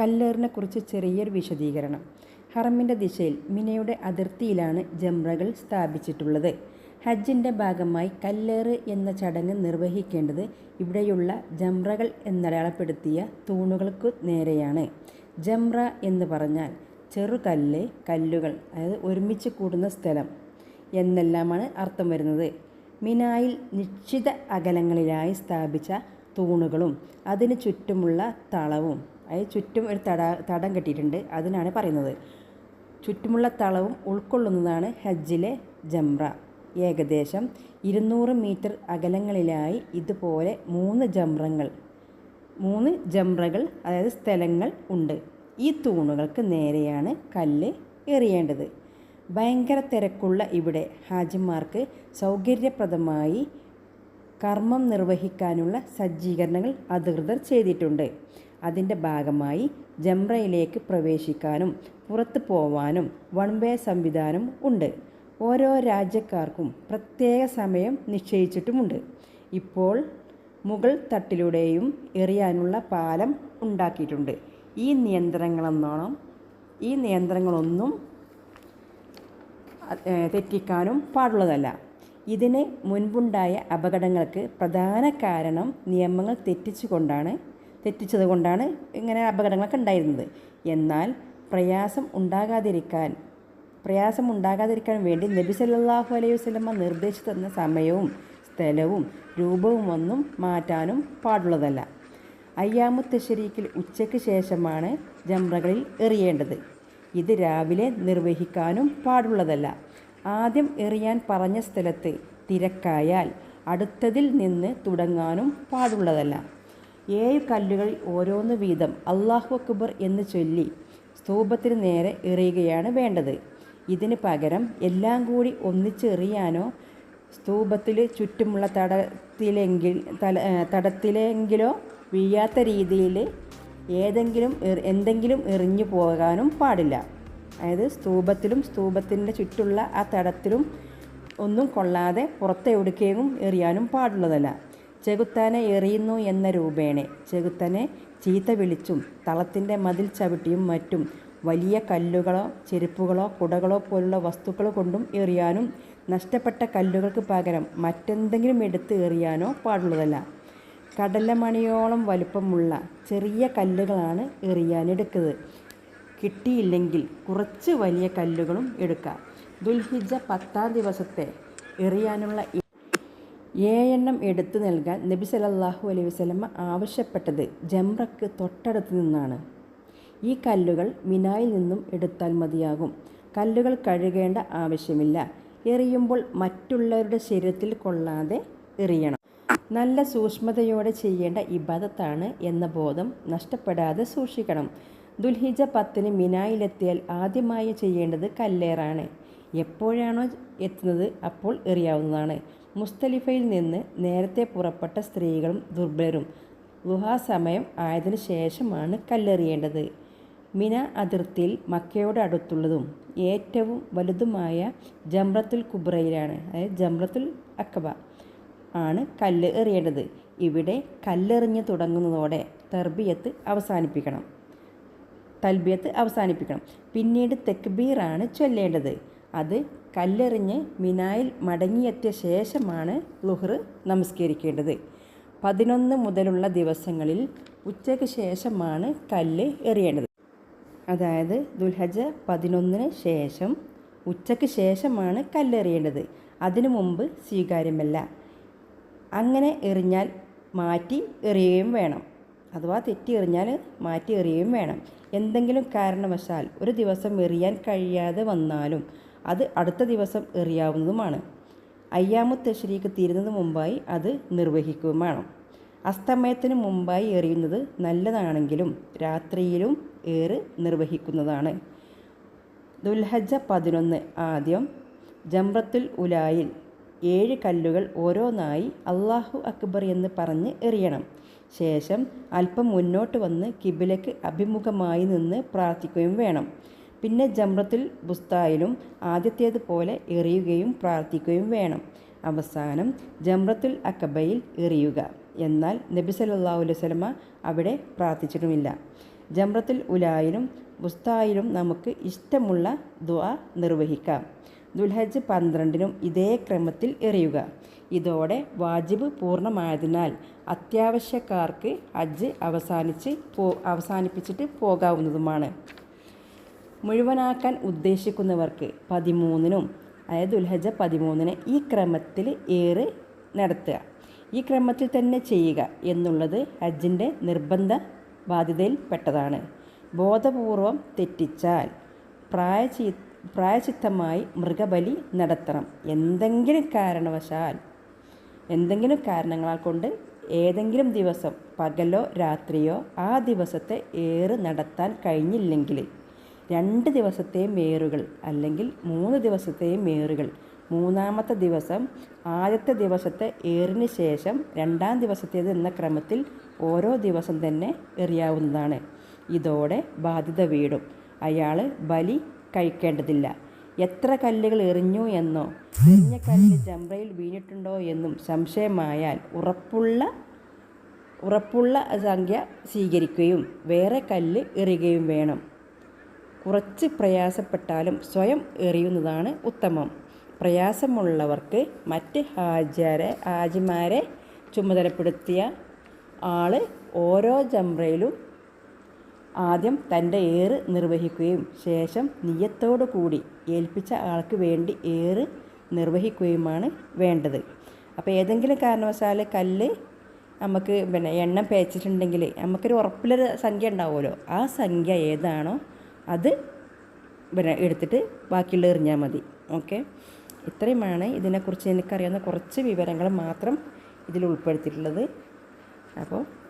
കല്ലേറിനെ കുറിച്ച് ചെറിയൊരു വിശദീകരണം. ഹറമിന്റെ ദിശയിൽ മിനയുടെ അതിർത്തിയിലാണ് ജംറകൾ സ്ഥാപിച്ചിട്ടുള്ളത്. ഹജ്ജിന്റെ ഭാഗമായി കല്ലേറ് എന്ന ചടങ്ങ് നിർവഹിക്കേണ്ടത് ഇവിടെയുള്ള ജംറകൾ എന്നടയാളപ്പെടുത്തിയ തൂണുകൾക്കു നേരെയാണ്. ജംറ എന്ന് പറഞ്ഞാൽ ചെറുകല്ല് കല്ലുകൾ അതായത് ഒരുമിച്ച് കൂടുന്ന സ്ഥലം എന്നെല്ലാമാണ് അർത്ഥം വരുന്നത്. മിനായിൽ നിശ്ചിത അകലങ്ങളിലായി സ്ഥാപിച്ച തൂണുകളും അതിന് ചുറ്റുമുള്ള തളവും അതായത് ചുറ്റും ഒരു തട തടം കെട്ടിയിട്ടുണ്ട്. അതിനാണ് പറയുന്നത്. ചുറ്റുമുള്ള തളവും ഉൾക്കൊള്ളുന്നതാണ് ഹജ്ജിലെ ജംറ. ഏകദേശം ഇരുന്നൂറ് മീറ്റർ അകലങ്ങളിലായി ഇതുപോലെ മൂന്ന് ജംറങ്ങൾ മൂന്ന് ജംറകൾ അതായത് സ്ഥലങ്ങൾ ഉണ്ട്. ഈ തൂണുകൾക്ക് നേരെയാണ് കല്ല് എറിയേണ്ടത്. ഭയങ്കര തിരക്കുള്ള ഇവിടെ ഹാജിമാർക്ക് സൗകര്യപ്രദമായി കർമ്മം നിർവഹിക്കാനുള്ള സജ്ജീകരണങ്ങൾ അധികൃതർ ചെയ്തിട്ടുണ്ട്. അതിന്റെ ഭാഗമായി ജംറയിലേക്ക് പ്രവേശിക്കാനും പുറത്തു പോവാനും വൺ വേ സംവിധാനം ഉണ്ട്. ഓരോ രാജ്യക്കാർക്കും പ്രത്യേക സമയം നിശ്ചയിച്ചിട്ടുമുണ്ട്. ഇപ്പോൾ മുഗൾ തട്ടിലൂടെയും എറിയാനുള്ള പാലം ഉണ്ടാക്കിയിട്ടുണ്ട്. ഈ നിയന്ത്രണങ്ങളെന്നോണം ഈ നിയന്ത്രണങ്ങളൊന്നും തെറ്റിക്കാനും പാടുള്ളതല്ല. ഇതിന് മുൻപുണ്ടായ അപകടങ്ങൾക്ക് പ്രധാന കാരണം നിയമങ്ങൾ തെറ്റിച്ചുകൊണ്ടാണ് തെറ്റിച്ചതുകൊണ്ടാണ് ഇങ്ങനെ അപകടങ്ങളൊക്കെ ഉണ്ടായിരുന്നത്. എന്നാൽ പ്രയാസം ഉണ്ടാകാതിരിക്കാൻ പ്രയാസം ഉണ്ടാകാതിരിക്കാൻ വേണ്ടി നബി സല്ലാഹു അലൈഹി വസല്ലമ നിർദ്ദേശിച്ചു തന്ന സമയവും സ്ഥലവും രൂപവും ഒന്നും മാറ്റാനും പാടുള്ളതല്ല. അയ്യാമു തശരീക്കിൽ ഉച്ചയ്ക്ക് ശേഷമാണ് ജംറകളിൽ എറിയേണ്ടത്. ഇത് രാവിലെ നിർവഹിക്കാനും പാടുള്ളതല്ല. ആദ്യം എറിയാൻ പറഞ്ഞ സ്ഥലത്ത് തിരക്കായാൽ അടുത്തതിൽ നിന്ന് തുടങ്ങാനും പാടുള്ളതല്ല. ഏഴ് കല്ലുകൾ ഓരോന്ന് വീതം അള്ളാഹു അക്ബർ എന്ന് ചൊല്ലി സ്തൂപത്തിന് നേരെ എറിയുകയാണ് വേണ്ടത്. ഇതിന് പകരം എല്ലാം കൂടി ഒന്നിച്ചെറിയാനോ സ്തൂപത്തിൽ ചുറ്റുമുള്ള തടത്തിലെങ്കിൽ തല തടത്തിലെങ്കിലോ വീഴാത്ത രീതിയിൽ ഏതെങ്കിലും എന്തെങ്കിലും എറിഞ്ഞു പോകാനും പാടില്ല. അതായത് സ്തൂപത്തിലും സ്തൂപത്തിന്റെ ചുറ്റുള്ള ആ തടത്തിലും ഒന്നും കൊള്ളാതെ പുറത്തെവിടുക്കുകയും എറിയാനും പാടുള്ളതല്ല. ചെകുത്താനെ എറിയുന്നു എന്ന രൂപേണെ. ചെകുത്തനെ ചീത്ത വിളിച്ചും തളത്തിന്റെ മതിൽ ചവിട്ടിയും മറ്റും വലിയ കല്ലുകളോ ചെരുപ്പുകളോ കുടകളോ പോലുള്ള വസ്തുക്കൾ കൊണ്ടും എറിയാനും നഷ്ടപ്പെട്ട കല്ലുകൾക്ക് പകരം മറ്റെന്തെങ്കിലും എടുത്ത് എറിയാനോ പാടുള്ളതല്ല. കടലമണിയോളം വലുപ്പമുള്ള ചെറിയ കല്ലുകളാണ് എറിയാൻ എറിയാനെടുക്കുന്നത് കിട്ടിയില്ലെങ്കിൽ കുറച്ച് വലിയ കല്ലുകളും എടുക്കാം. ദുൽഹിജ പത്താം ദിവസത്തെ എറിയാനുള്ള ഏഴെണ്ണം എടുത്തു നൽകാൻ നബി സലല്ലാഹു അലൈഹി വസല്ലമ ആവശ്യപ്പെട്ടത് ജംറക്ക് തൊട്ടടുത്ത് നിന്നാണ്. ഈ കല്ലുകൾ മിനായിൽ നിന്നും എടുത്താൽ മതിയാകും. കല്ലുകൾ കഴുകേണ്ട ആവശ്യമില്ല. എറിയുമ്പോൾ മറ്റുള്ളവരുടെ ശരീരത്തിൽ കൊള്ളാതെ എറിയണം. നല്ല സൂക്ഷ്മതയോടെ ചെയ്യേണ്ട ഇബാദത്താണ് എന്ന ബോധം നഷ്ടപ്പെടാതെ സൂക്ഷിക്കണം. ദുൽഹിജ പത്തിന് മിനായിലെത്തിയാൽ ആദ്യമായി ചെയ്യേണ്ടത് കല്ലേറാണ്. എപ്പോഴാണോ എത്തുന്നത് അപ്പോൾ എറിയാവുന്നതാണ്. മുസ്തലിഫയിൽ നിന്ന് നേരത്തെ പുറപ്പെട്ട സ്ത്രീകളും ദുർബലരും ഗുഹാസമയം ആയതിനു ശേഷമാണ് കല്ലെറിയേണ്ടത്. മിന അതിർത്തിയിൽ മക്കയോട് അടുത്തുള്ളതും ഏറ്റവും വലുതുമായ ജംറത്തുൽ കുബ്രയിലാണ് അതായത് ജംറത്തുൽ അക്കബ ആണ് കല്ല് എറിയേണ്ടത്. ഇവിടെ കല്ലെറിഞ്ഞ് തുടങ്ങുന്നതോടെ തർബിയത്ത് അവസാനിപ്പിക്കണം. തൽബിയത്ത് അവസാനിപ്പിക്കണം. പിന്നീട് തെക്ബീറാണ് ചൊല്ലേണ്ടത്. അത് കല്ലെറിഞ്ഞ് മിനായിൽ മടങ്ങിയെത്തിയ ശേഷമാണ് ലുഹർ നമസ്കരിക്കേണ്ടത്. പതിനൊന്ന് മുതലുള്ള ദിവസങ്ങളിൽ ഉച്ചയ്ക്ക് ശേഷമാണ് കല്ല് എറിയേണ്ടത്. അതായത് ദുൽഹജ പതിനൊന്നിന് ശേഷം ഉച്ചയ്ക്ക് ശേഷമാണ് കല്ലെറിയേണ്ടത്. അതിനു മുമ്പ് സ്വീകാര്യമല്ല. അങ്ങനെ എറിഞ്ഞാൽ മാറ്റി എറിയുകയും വേണം. അഥവാ തെറ്റി എറിഞ്ഞാൽ മാറ്റി എറിയുകയും വേണം. എന്തെങ്കിലും കാരണവശാൽ ഒരു ദിവസം എറിയാൻ കഴിയാതെ വന്നാലും അത് അടുത്ത ദിവസം എറിയാവുന്നതുമാണ്. അയ്യാമു തശ്രീക്ക് തീരുന്നതിന് മുമ്പായി അത് നിർവഹിക്കുകയും വേണം. അസ്തമയത്തിന് മുമ്പായി എറിയുന്നത് നല്ലതാണെങ്കിലും രാത്രിയിലും ഏറ് നിർവഹിക്കുന്നതാണ്. ദുൽഹജ പതിനൊന്ന് ആദ്യം ജംറത്തുൽ ഉലായിൽ ഏഴ് കല്ലുകൾ ഓരോന്നായി അള്ളാഹു അക്ബർ എന്ന് പറഞ്ഞ് എറിയണം. ശേഷം അല്പം മുന്നോട്ട് വന്ന് കിബിലയ്ക്ക് അഭിമുഖമായി നിന്ന് പ്രാർത്ഥിക്കുകയും വേണം. പിന്നെ ജമ്രത്തിൽ ബുസ്തായിലും ആദ്യത്തേതുപോലെ എറിയുകയും പ്രാർത്ഥിക്കുകയും വേണം. അവസാനം ജംറത്തുൽ അക്കബയിൽ എറിയുക. എന്നാൽ നബി സല്ലല്ലാഹു അലൈഹി വസല്ലമ അവിടെ പ്രാർത്ഥിച്ചിട്ടുമില്ല. ജംറത്തുൽ ഉലായിലും ബുസ്തായിലും നമുക്ക് ഇഷ്ടമുള്ള ദ നിർവഹിക്കാം. ദുൽഹജ്ജ് പന്ത്രണ്ടിനും ഇതേ ക്രമത്തിൽ എറിയുക. ഇതോടെ വാജിബ് പൂർണമായതിനാൽ അത്യാവശ്യക്കാർക്ക് ഹജ്ജ് അവസാനിച്ച് പോ അവസാനിപ്പിച്ചിട്ട് പോകാവുന്നതുമാണ്. മുഴുവനാക്കാൻ ഉദ്ദേശിക്കുന്നവർക്ക് പതിമൂന്നിനും അതായത് ദുൽഹജ പതിമൂന്നിന് ഈ ക്രമത്തിൽ ഏറ് നടത്തുക. ഈ ക്രമത്തിൽ തന്നെ ചെയ്യുക എന്നുള്ളത് ഹജ്ജിന്റെ നിർബന്ധ ബാധ്യതയിൽപ്പെട്ടതാണ്. ബോധപൂർവം തെറ്റിച്ചാൽ പ്രായചി പ്രായചിത്തമായി മൃഗബലി നടത്തണം. എന്തെങ്കിലും കാരണവശാൽ എന്തെങ്കിലും കാരണങ്ങളാൽ കൊണ്ട് ഏതെങ്കിലും ദിവസം പകലോ രാത്രിയോ ആ ദിവസത്തെ ഏറ് നടത്താൻ കഴിഞ്ഞില്ലെങ്കിൽ രണ്ട് ദിവസത്തെയും ഏറുകൾ അല്ലെങ്കിൽ മൂന്ന് ദിവസത്തെയും ഏറുകൾ മൂന്നാമത്തെ ദിവസം ആദ്യത്തെ ദിവസത്തെ ഏറിന് ശേഷം രണ്ടാം ദിവസത്തേത് എന്ന ക്രമത്തിൽ ഓരോ ദിവസം തന്നെ എറിയാവുന്നതാണ്. ഇതോടെ ബാധ്യത വീടും. അയാൾ ബലി കഴിക്കേണ്ടതില്ല. എത്ര കല്ലുകൾ എറിഞ്ഞു എന്നോ എറിഞ്ഞ കല്ല് ജംറയിൽ വീണിട്ടുണ്ടോ എന്നും സംശയമായാൽ ഉറപ്പുള്ള ഉറപ്പുള്ള സംഖ്യ സ്വീകരിക്കുകയും വേറെ കല്ല് എറിയുകയും വേണം. കുറച്ച് പ്രയാസപ്പെട്ടാലും സ്വയം എറിയുന്നതാണ് ഉത്തമം. പ്രയാസമുള്ളവർക്ക് മറ്റ് ഹാജരെ ഹാജിമാരെ ചുമതലപ്പെടുത്തിയ ആൾ ഓരോ ജംറയിലും ആദ്യം തന്റെ ഏറ് നിർവഹിക്കുകയും ശേഷം നിയത്തോടു കൂടി ഏൽപ്പിച്ച ആൾക്ക് വേണ്ടി ഏറ് നിർവഹിക്കുകയുമാണ് വേണ്ടത്. അപ്പോൾ ഏതെങ്കിലും കാരണവശാൽ കല്ല് നമുക്ക് പിന്നെ എണ്ണം പേച്ചിട്ടുണ്ടെങ്കിൽ നമുക്കൊരു ഉറപ്പിലൊരു സംഖ്യ ഉണ്ടാവുമല്ലോ. ആ സംഖ്യ ഏതാണോ അത് പിന്നെ എടുത്തിട്ട് ബാക്കിയുള്ള എറിഞ്ഞാൽ മതി. ഓക്കെ? ഇത്രയുമാണ് ഇതിനെക്കുറിച്ച് എനിക്കറിയാവുന്ന കുറച്ച് വിവരങ്ങൾ മാത്രം ഇതിൽ ഉൾപ്പെടുത്തിയിട്ടുള്ളത്. അപ്പോൾ